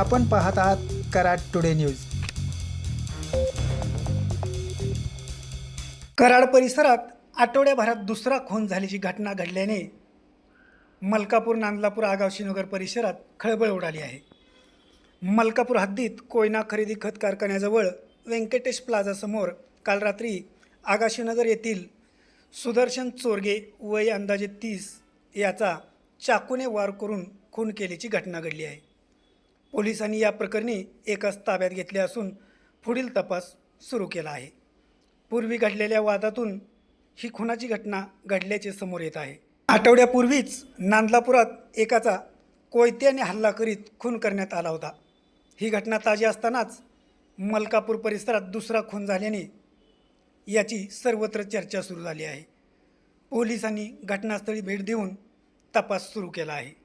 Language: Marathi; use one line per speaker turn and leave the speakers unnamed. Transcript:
आपण पाहत आहात कराड टुडे न्यूज. कराड परिसरात आठवड्याभरात दुसरा खून झाल्याची घटना घडल्याने मलकापूर नांदलापूर आगावशीनगर परिसरात खळबळ उडाली आहे. मलकापूर हद्दीत कोयना खरेदी खत कारखान्याजवळ व्यंकटेश प्लाझासमोर काल रात्री आगाशीनगर येथील सुदर्शन चोरगे वय अंदाजे तीस याचा चाकूने वार करून खून केल्याची घटना घडली आहे. पोलिसांनी या प्रकरणी एकाच ताब्यात घेतले असून पुढील तपास सुरू केला आहे. पूर्वी घडलेल्या वादातून ही खुनाची घटना घडल्याचे समोर येत आहे. आठवड्यापूर्वीच नांदलापुरात एकाचा कोयत्याने हल्ला करीत खून करण्यात आला होता. ही घटना ताजी असतानाच मलकापूर परिसरात दुसरा खून झाल्याने याची सर्वत्र चर्चा सुरू झाली आहे. पोलिसांनी घटनास्थळी भेट देऊन तपास सुरू केला आहे.